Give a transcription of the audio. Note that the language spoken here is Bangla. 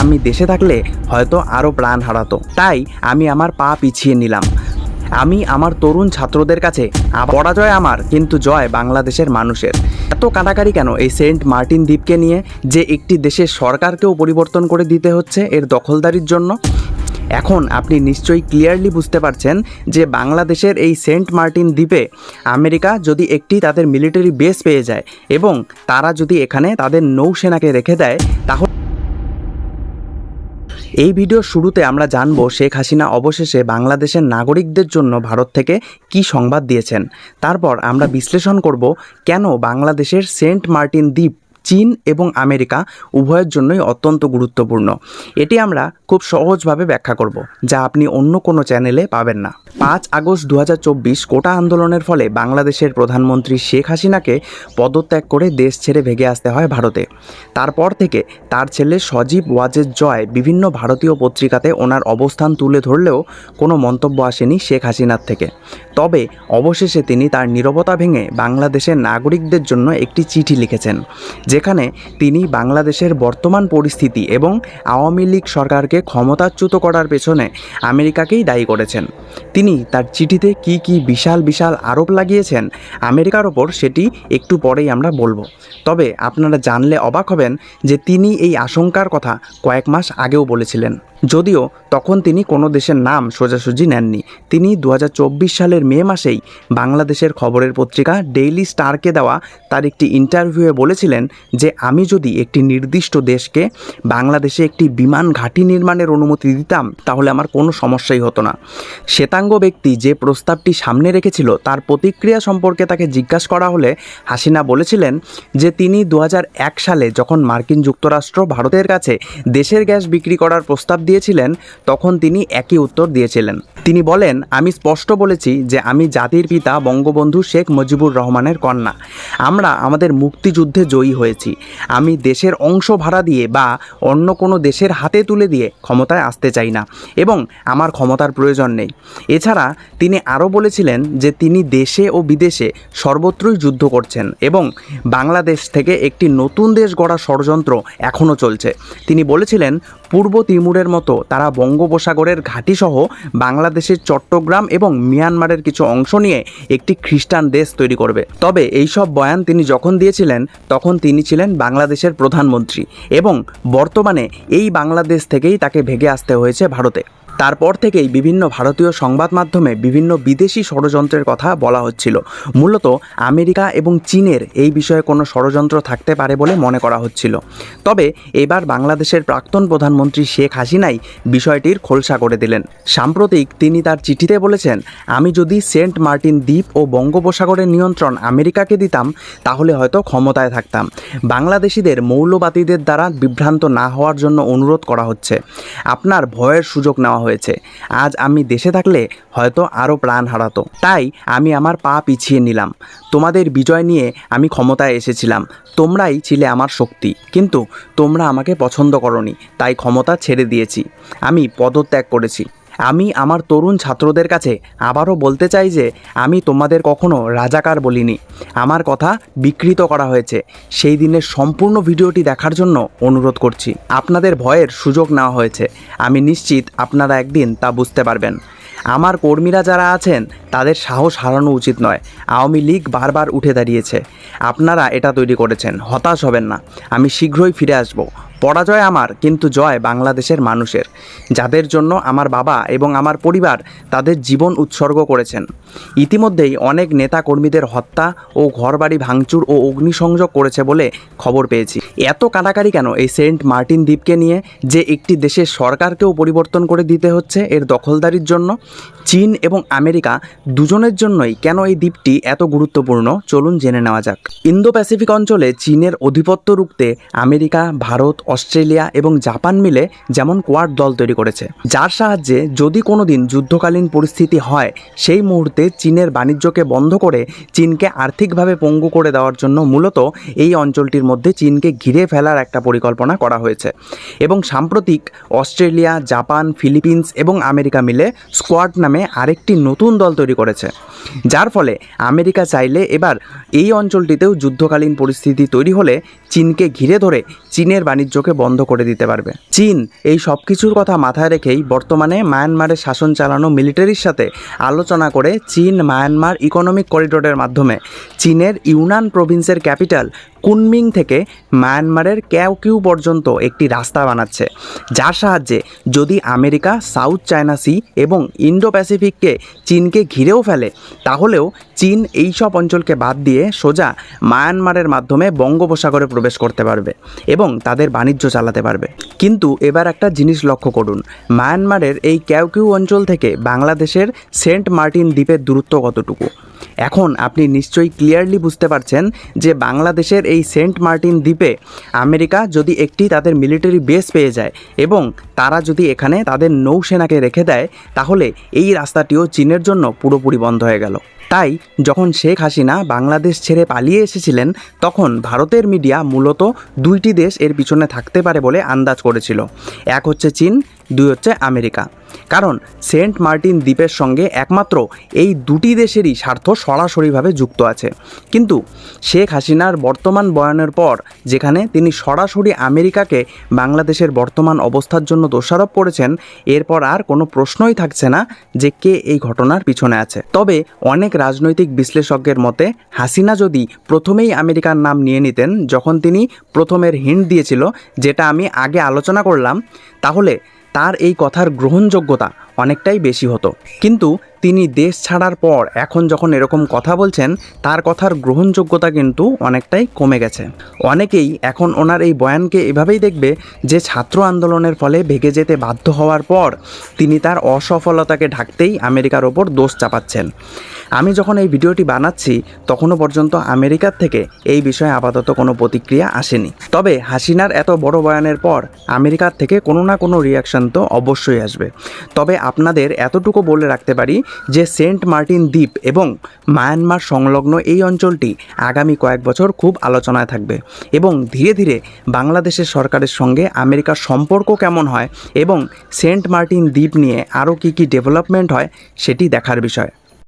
আমি দেশে থাকলে হয়তো আরও প্রাণ হারাতো। তাই আমি আমার পা পিছিয়ে নিলাম। আমি আমার তরুণ ছাত্রদের কাছে পরাজয় আমার, কিন্তু জয় বাংলাদেশের মানুষের। এত কাটাকারি কেন এই সেন্ট মার্টিন দ্বীপকে নিয়ে যে একটি দেশের সরকারকেও পরিবর্তন করে দিতে হচ্ছে এর দখলদারির জন্য? এখন আপনি নিশ্চয়ই ক্লিয়ারলি বুঝতে পারছেন যে বাংলাদেশের এই সেন্ট মার্টিন দ্বীপে আমেরিকা যদি একটি তাদের মিলিটারি বেস পেয়ে যায় এবং তারা যদি এখানে তাদের নৌসেনাকে রেখে দেয়, তাহলে এই ভিডিওর শুরুতে আমরা জানব শেখ হাসিনা অবশেষে বাংলাদেশের নাগরিকদের জন্য ভারত থেকে কি সংবাদ দিয়েছেন। তারপর আমরা বিশ্লেষণ করব কেন বাংলাদেশের সেন্ট মার্টিন দ্বীপ চীন এবং আমেরিকা উভয়ের জন্যই অত্যন্ত গুরুত্বপূর্ণ। এটি আমরা খুব সহজভাবে ব্যাখ্যা করব, যা আপনি অন্য কোনো চ্যানেলে পাবেন না। পাঁচ আগস্ট দু হাজার চব্বিশ কোটা আন্দোলনের ফলে বাংলাদেশের প্রধানমন্ত্রী শেখ হাসিনাকে পদত্যাগ করে দেশ ছেড়ে ভেগে আসতে হয় ভারতে। তারপর থেকে তার ছেলে সজীব ওয়াজের জয় বিভিন্ন ভারতীয় পত্রিকাতে ওনার অবস্থান তুলে ধরলেও কোনো মন্তব্য আসেনি শেখ হাসিনার থেকে। তবে অবশেষে তিনি তার নীরবতা ভেঙে বাংলাদেশের নাগরিকদের জন্য একটি চিঠি লিখেছেন যেখানে তিনি বাংলাদেশের বর্তমান পরিস্থিতি এবং আওয়ামী লীগ সরকারকে ক্ষমতাচ্যুত করার পেছনে আমেরিকাকেই দায়ী করেছেন। তিনি তার চিঠিতে কি কি বিশাল বিশাল আরোপ লাগিয়েছেন আমেরিকার ওপর সেটি একটু পরেই আমরা বলব। তবে আপনারা জানলে অবাক হবেন যে তিনি এই আশঙ্কার কথা কয়েক মাস আগেও বলেছিলেন। যদিও তখন তিনি কোনো দেশের নাম সোজাসুজি নেননি। তিনি দু হাজার চব্বিশ সালের মে মাসেই বাংলাদেশের খবরের পত্রিকা ডেইলি স্টারকে দেওয়া তার একটি ইন্টারভিউয়ে বলেছিলেন যে আমি যদি একটি নির্দিষ্ট দেশকে বাংলাদেশে একটি বিমান ঘাঁটি নির্মাণের অনুমতি দিতাম, তাহলে আমার কোনো সমস্যাই হতো না। শ্বেতাঙ্গ ব্যক্তি যে প্রস্তাবটি সামনে রেখেছিল, তার প্রতিক্রিয়া সম্পর্কে তাকে জিজ্ঞাসা করা হলে হাসিনা বলেছিলেন যে তিনি দু হাজার এক সালে যখন মার্কিন যুক্তরাষ্ট্র ভারতের কাছে দেশের গ্যাস বিক্রি করার প্রস্তাব দিয়েছিলেন, তখন তিনি একই উত্তর দিয়েছিলেন। তিনি বলেন, আমি স্পষ্ট বলেছি যে আমি জাতির পিতা বঙ্গবন্ধু শেখ মুজিবুর রহমানের কন্যা। আমরা আমাদের মুক্তিযুদ্ধে জয়ী হয়েছি। আমি দেশের অংশ ভাড়া দিয়ে বা অন্য কোনো দেশের হাতে তুলে দিয়ে ক্ষমতায় আসতে চাই না এবং আমার ক্ষমতার প্রয়োজন নেই। এছাড়া তিনি আরও বলেছিলেন যে তিনি দেশে ও বিদেশে সর্বত্রই যুদ্ধ করছেন এবং বাংলাদেশ থেকে একটি নতুন দেশ গড়া ষড়যন্ত্র এখনও চলছে। তিনি বলেছিলেন পূর্ব তিমুরের মতো তারা বঙ্গোপসাগরের ঘাঁটিসহ বাংলাদেশের চট্টগ্রাম এবং মিয়ানমারের কিছু অংশ নিয়ে একটি খ্রিস্টান দেশ তৈরি করবে। তবে এইসব বয়ান তিনি যখন দিয়েছিলেন, তখন তিনি ছিলেন বাংলাদেশের প্রধানমন্ত্রী এবং বর্তমানে এই বাংলাদেশ থেকেই তাকে ভেগে আসতে হয়েছে ভারতে। তারপর থেকেই বিভিন্ন ভারতীয় সংবাদ মাধ্যমে বিভিন্ন বিদেশি ষড়যন্ত্রের কথা বলা হচ্ছিল। মূলত আমেরিকা এবং চীনের এই বিষয়ে কোনো ষড়যন্ত্র থাকতে পারে বলে মনে করা হচ্ছিল। তবে এবার বাংলাদেশের প্রাক্তন প্রধানমন্ত্রী শেখ হাসিনাই বিষয়টির খোলসা করে দিলেন। সাম্প্রতিক তিনি তার চিঠিতে বলেছেন, আমি যদি সেন্ট মার্টিন দ্বীপ ও বঙ্গোপসাগরের নিয়ন্ত্রণ আমেরিকাকে দিতাম, তাহলে হয়তো ক্ষমতায় থাকতাম। বাংলাদেশিদের মৌলবাদীদের দ্বারা বিভ্রান্ত না হওয়ার জন্য অনুরোধ করা হচ্ছে। আপনার ভয়ের সুযোগ নেওয়া হয়েছে। আজ আমি দেশে থাকলে হয়তো আরও প্রাণ হারাতো। তাই আমি আমার পা পিছিয়ে নিলাম। তোমাদের বিজয় নিয়ে আমি ক্ষমতায় এসেছিলাম। তোমরাই ছিলে আমার শক্তি। কিন্তু তোমরা আমাকে পছন্দ করনি, তাই ক্ষমতা ছেড়ে দিয়েছি। আমি পদত্যাগ করেছি। আমি আমার তরুণ ছাত্রদের কাছে আবারও বলতে চাই যে, আমি তোমাদের কখনো রাজাকার বলিনি। আমার কথা বিকৃত করা হয়েছে। সেই দিনের সম্পূর্ণ ভিডিওটি দেখার জন্য অনুরোধ করছি। আপনাদের ভয়ের সুযোগ নেওয়া হয়েছে। আমি নিশ্চিত আপনারা একদিন তা বুঝতে পারবেন। আমার কর্মীরা যারা আছেন, তাদের সাহস হারানো উচিত নয়। আওয়ামী লীগ বারবার উঠে দাঁড়িয়েছে। আপনারা এটা তৈরি করেছেন। হতাশ হবেন না। আমি শীঘ্রই ফিরে আসব। পরাজয় আমার, কিন্তু জয় বাংলাদেশের মানুষের, যাদের জন্য আমার বাবা এবং আমার পরিবার তাদের জীবন উৎসর্গ করেছেন। ইতিমধ্যেই অনেক নেতা কর্মীদের হত্যা ও ঘরবাড়ি ভাঙচুর ও অগ্নিসংযোগ করেছে বলে খবর পেয়েছি। এত কাটাকারি কেন এই সেন্ট মার্টিন দ্বীপকে নিয়ে যে একটি দেশের সরকারকেও পরিবর্তন করে দিতে হচ্ছে এর দখলদারির জন্য? চীন এবং আমেরিকা দুজনের জন্যই কেন এই দ্বীপটি এত গুরুত্বপূর্ণ? চলুন জেনে নেওয়া যাক। ইন্দো প্যাসিফিক অঞ্চলে চীনের অধিপত্য রুখতে আমেরিকা, ভারত অস্ট্রেলিয়া এবং জাপান মিলে যেমন কোয়াড দল তৈরি করেছে। যার সাহায্যে যদি কোনো দিন যুদ্ধকালীন পরিস্থিতি হয়, সেই মুহূর্তে চীনের বাণিজ্যকে বন্ধ করে চীনকে আর্থিকভাবে পঙ্গু করে দেওয়ার জন্য মূলত এই অঞ্চলটির মধ্যে চীনকে ঘিরে ফেলার একটা পরিকল্পনা করা হয়েছে। এবং সাম্প্রতিক অস্ট্রেলিয়া, জাপান, ফিলিপিন্স এবং আমেরিকা মিলে স্কোয়াড নামে আরেকটি নতুন দল তৈরি করেছে। যার ফলে আমেরিকা চাইলে এবার এই অঞ্চলটিতেও যুদ্ধকালীন পরিস্থিতি তৈরি হলে চীনকে ঘিরে ধরে চীনের বাণিজ্যকে বাণিজ্যকে বন্ধ করে দিতে পারবে। চীন এই সব কিছুর কথা মাথায় রেখেই বর্তমানে মায়ানমারের শাসন চালানো মিলিটারির সাথে আলোচনা করে চীন মায়ানমার ইকোনমিক করিডোরের মাধ্যমে চীনের ইউনান প্রভিন্সের ক্যাপিটাল কুনমিং থেকে মায়ানমারের ক্যাওকিউ পর্যন্ত একটি রাস্তা বানাচ্ছে, যার সাহায্যে যদি আমেরিকা, সাউথ চায়না সি এবং ইন্ডো প্যাসিফিককে চীনকে ঘিরেও ফেলে, তাহলেও চীন এই সব অঞ্চলকে বাদ দিয়ে সোজা মায়ানমারের মাধ্যমে বঙ্গোপসাগরে প্রবেশ করতে পারবে এবং তাদের বাণিজ্য চালাতে পারবে। কিন্তু এবার একটা জিনিস লক্ষ্য করুন, মায়ানমারের এই ক্যাওকিউ অঞ্চল থেকে বাংলাদেশের সেন্ট মার্টিন দ্বীপের দূরত্ব কতটুকু? এখন আপনি নিশ্চয়ই ক্লিয়ারলি বুঝতে পারছেন যে বাংলাদেশের এই সেন্ট মার্টিন দ্বীপে আমেরিকা যদি একটি তাদের মিলিটারি বেস পেয়ে যায় এবং তারা যদি এখানে তাদের নৌসেনাকে রেখে দেয়, তাহলে এই রাস্তাটিও চীনের জন্য পুরোপুরি বন্ধ হয়ে গেল। তাই যখন শেখ হাসিনা বাংলাদেশ ছেড়ে পালিয়ে এসেছিলেন, তখন ভারতের মিডিয়া মূলত দুইটি দেশ এর পিছনে থাকতে পারে বলে আন্দাজ করেছিল। এক হচ্ছে চীন দুই হচ্ছে আমেরিকা। কারণ সেন্ট মার্টিন দ্বীপের সঙ্গে একমাত্র এই দুটি দেশেরই স্বার্থ সরাসরিভাবে যুক্ত আছে। কিন্তু শেখ হাসিনার বর্তমান বয়ানের পর, যেখানে তিনি সরাসরি আমেরিকাকে বাংলাদেশের বর্তমান অবস্থার জন্য দোষারোপ করেছেন, এরপর আর কোনো প্রশ্নই থাকছে না যে কে এই ঘটনার পিছনে আছে। তবে অনেক রাজনৈতিক বিশ্লেষজ্ঞের মতে, হাসিনা যদি প্রথমেই আমেরিকার নাম নিয়ে নিতেন, যখন তিনি প্রথমের হিন্ট দিয়েছিল, যেটা আমি আগে আলোচনা করলাম, তাহলে তার এই কথার গ্রহণযোগ্যতা অনেকটাই বেশি হতো। কিন্তু তিনি দেশ ছাড়ার পর এখন যখন এরকম কথা বলছেন, তার কথার গ্রহণযোগ্যতা কিন্তু অনেকটাই কমে গেছে। অনেকেই এখন ওনার এই বয়ানকে এভাবেই দেখবে যে, ছাত্র আন্দোলনের ফলে ভেগে যেতে বাধ্য হওয়ার পর তিনি তার অসফলতাকে ঢাকতেই আমেরিকার ওপর দোষ চাপাচ্ছেন। আমি যখন এই ভিডিওটি বানাচ্ছি, তখনও পর্যন্ত আমেরিকার থেকে এই বিষয়ে আপাতত কোনো প্রতিক্রিয়া আসেনি। তবে হাসিনার এত বড় বয়ানের পর আমেরিকার থেকে কোনো না কোনো রিয়াকশন তো অবশ্যই আসবে। তবে আপনাদের এতটুকু বলে রাখতে পারি যে সেন্ট মার্টিন দ্বীপ এবং মায়ানমার সংলগ্ন এই অঞ্চলটি আগামী কয়েক বছর খুব আলোচনায় থাকবে এবং ধীরে ধীরে বাংলাদেশের সরকারের সঙ্গে আমেরিকার সম্পর্ক কেমন হয় এবং সেন্ট মার্টিন দ্বীপ নিয়ে আরও কী কী ডেভেলপমেন্ট হয়, সেটি দেখার বিষয়।